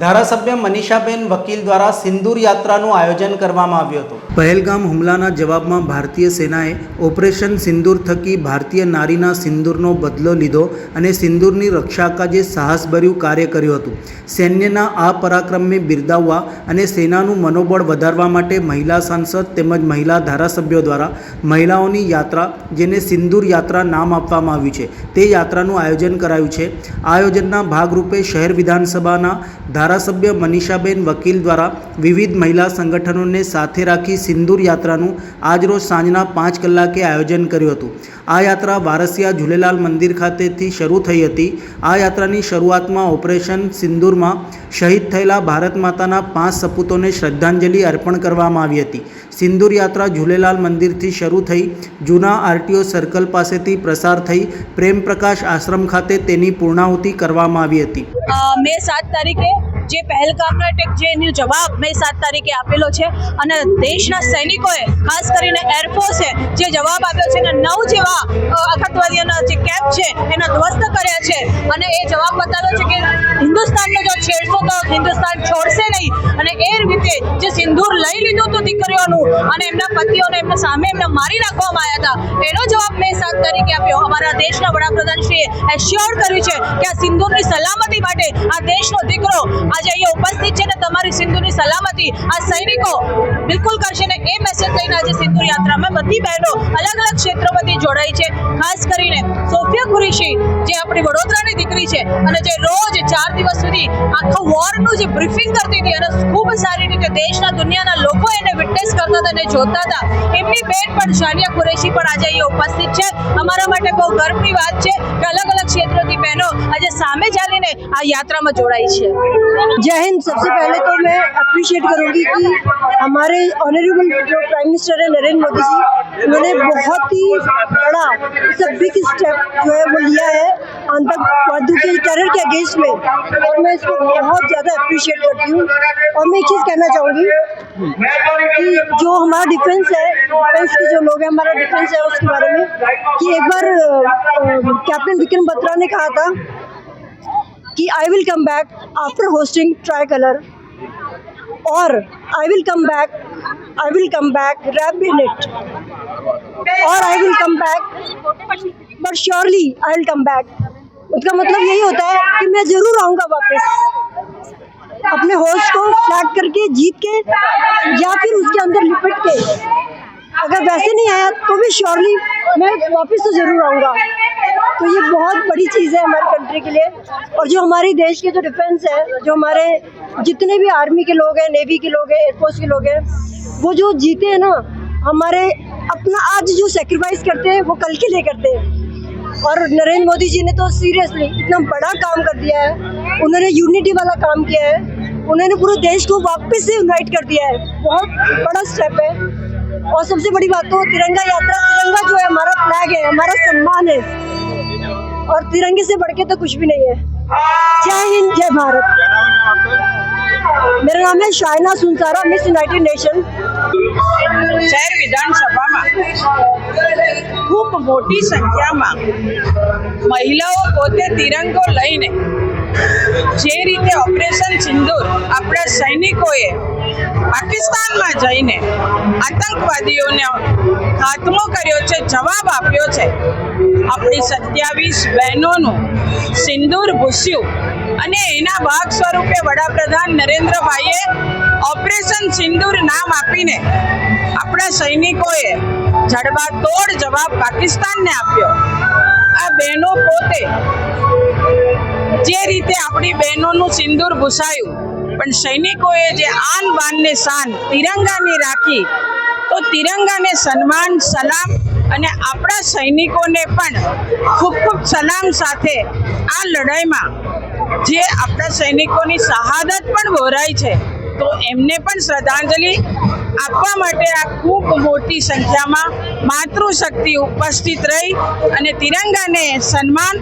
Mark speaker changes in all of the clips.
Speaker 1: ધારાસભ્ય મનીષાબેન વકીલ દ્વારા સિંદૂર યાત્રાનું આયોજન કરવામાં આવ્યું હતું. પહેલગામ હુમલાના જવાબમાં ભારતીય સેનાએ ઓપરેશન સિંદૂર થકી ભારતીય નારીના સિંદૂરનો બદલો લીધો અને સિંદૂરની રક્ષા કાજે સાહસભર્યું કાર્ય કર્યું હતું. સૈન્યના આ પરાક્રમને બિરદાવવા અને સેનાનું મનોબળ વધારવા માટે મહિલા સાંસદ તેમજ મહિલા ધારાસભ્યો દ્વારા મહિલાઓની યાત્રા, જેને સિંદૂર યાત્રા નામ આપવામાં આવ્યું છે, તે યાત્રાનું આયોજન કરાયું છે. આયોજનના ભાગરૂપે શહેર વિધાનસભાના ધારાસભ્ય મનીષાબેન વકીલ દ્વારા વિવિધ મહિલા સંગઠનોને સાથે રાખી સિંદૂર યાત્રાનું આજરોજ સાંજના પાંચ કલાકે આયોજન કર્યું હતું. આ યાત્રા વારસિયા ઝૂલેલાલ મંદિર ખાતેથી શરૂ થઈ હતી. આ યાત્રાની શરૂઆતમાં ઓપરેશન સિંદૂરમાં શહીદ થયેલા ભારત માતાના પાંચ સપૂતોને શ્રદ્ધાંજલિ અર્પણ કરવામાં આવી હતી. સિંદૂર યાત્રા ઝૂલેલાલ મંદિરથી શરૂ થઈ, જૂના આરટીઓ સર્કલ પાસેથી પ્રસાર થઈ, પ્રેમ પ્રકાશ આશ્રમ ખાતે તેની પૂર્ણાહુતિ કરવામાં આવી હતી.
Speaker 2: મે સાત તારીખે જે પહેલગામનો જે એનો જવાબ મે સાત તારીખે આપેલો છે અને દેશના સૈનિકોએ, ખાસ કરીને એરફોર્સે જે જવાબ આપ્યો છે અને નવ જેવા આતંકવાદીઓના જે કેમ્પ છે, એના ધ્વસ્ત કર્યા છે અને એ જવાબ બતાવ્યો છે કે હિન્દુસ્તાનને જો છેડશો તો હિન્દુસ્તાન છોડશે નહીં અને એ રીતે જે સિંદૂર લઈ લીધું હતું દીકરીઓનું અને એમના પતિઓને એમના સામે એમને મારી નાખવામાં આવ્યા હતા. એનો દેશના વડાપ્રધાન શ્રીએ એશ્યોર કર્યું છે કે આ સિંધુની સલામતી માટે આ દેશનો દીકરો આજે અહીંયા ઉપસ્થિત છે ને તમારી સિંધુની સલામતી આ સૈનિકો બિલકુલ કરશે ને એ મેસેજ લઈને આજે સિંધુ યાત્રામાં બધી બહેનો અલગ અલગ ક્ષેત્રોમાંથી જોડાઈ છે. ખાસ કરીને સોફિયા કુરેશી, જે આપણી વડોદરાની દીકરી છે અને જે રોજ ચાર દિવસ સુધી આખા વોરનું જે બ્રીફિંગ કરતી હતી અને ખૂબ સારી રીતે દેશના દુનિયાના લોકો એને વિટનેસ કરતા હતા અને જોતા હતા. એમની બેન પણ શાનિયા કુરેશી પણ આજે અહીંયા ઉપસ્થિત છે. અમારા માટે બહુ ગર્વની વાત છે કે અલગ અલગ ક્ષેત્રોથી બહેનો આજે સામે ચાલીને આ યાત્રામાં જોડાઈ છે
Speaker 3: जय हिंद सबसे पहले तो मैं अप्रिशिएट करूंगी कि हमारे ऑनरेबल जो प्राइम मिनिस्टर है नरेंद्र मोदी जी उन्होंने बहुत ही बड़ा इट्स अ बिग स्टेप जो है वो लिया है आतंकवादियों के टेरर के अगेंस्ट में और मैं इसको बहुत ज़्यादा अप्रिशिएट करती हूँ और मैं एक चीज़ कहना चाहूँगी कि जो हमारा डिफेंस है डिफेंस के जो लोग हैं हमारा डिफेंस है उसके बारे में कि एक बार कैप्टन विक्रम बत्रा ने कहा था कि I will come back after hoisting tricolour और I will come back I will come back wrapped in it और I will come back but surely I will come back उसका मतलब यही होता है कि मैं ज़रूर आऊँगा वापस। अपने होस्ट को फ्लैग करके, जीत के, या फिर उसके अंदर लिपट के। अगर वैसे नहीं आया तो भी श्योरली मैं वापस तो ज़रूर आऊँगा। तो ये बहुत बड़ी चीज़ है हमारी कंट्री के लिए। और जो हमारे देश के जो डिफेंस है, जो हमारे जितने भी आर्मी के लोग हैं नेवी के लोग हैं एयरफोर्स के लोग हैं, वो जो जीते हैं ना, हमारे अपना आज जो सेक्रीफाइस करते हैं, वो कल के लिए करते हैं। और नरेंद्र मोदी जी ने तो सीरियसली इतना बड़ा काम कर दिया है। उन्होंने यूनिटी वाला काम किया है। उन्होंने पूरे देश को वापस से यूनाइट कर दिया है। बहुत बड़ा स्टेप है। और सबसे बड़ी बात तो तिरंगा यात्रा तिरंगा जो है हमारा फ्लैग है हमारा सम्मान है और तिरंगे से बढ़ के तो कुछ भी नहीं है जय हिंद जय भारत मेरा नाम है Shayna Sunsara Miss United Nation
Speaker 4: શહેર વિધાનસભામાં ખૂબ મોટી સંખ્યામાં મહિલાઓ પોતે તિરંગો લઈને જે રીતે ઓપરેશન સિંદૂર આપણા સૈનિકોએ પાકિસ્તાનમાં જઈને આતંકવાદીઓને ખાત્મો કર્યો છે, જવાબ આપ્યો છે. આપણી સત્યાવીસ બહેનોનું સિંદૂર ભૂસ્યું અને એના ભાગ સ્વરૂપે વડાપ્રધાન નરેન્દ્રભાઈએ ઓપરેશન સિંદૂર નામ આપીને આપણા સૈનિકોએ જડબાતોડ જવાબ પાકિસ્તાનને આપ્યો. આ બહેનો પોતે જે રીતે આપણી બહેનોનું સિંદૂર ભૂસાયું, પણ સૈનિકોએ જે આન બાનને શાન તિરંગાની રાખી, તો તિરંગાને સન્માન, સલામ અને આપણા સૈનિકોને પણ ખૂબ ખૂબ સલામ સાથે આ લડાઈમાં જે આપણા સૈનિકોની શહાદત પણ વહોરાઈ છે, તો એમને પણ શ્રદ્ધાંજલિ આપવા માટે આ ખૂબ મોટી સંખ્યામાં માતૃશક્તિ ઉપસ્થિત રહી અને તિરંગાને સન્માન,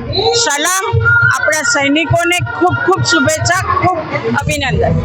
Speaker 4: સલામ આપણા સૈનિકોને ખૂબ ખૂબ શુભેચ્છા, ખૂબ અભિનંદન.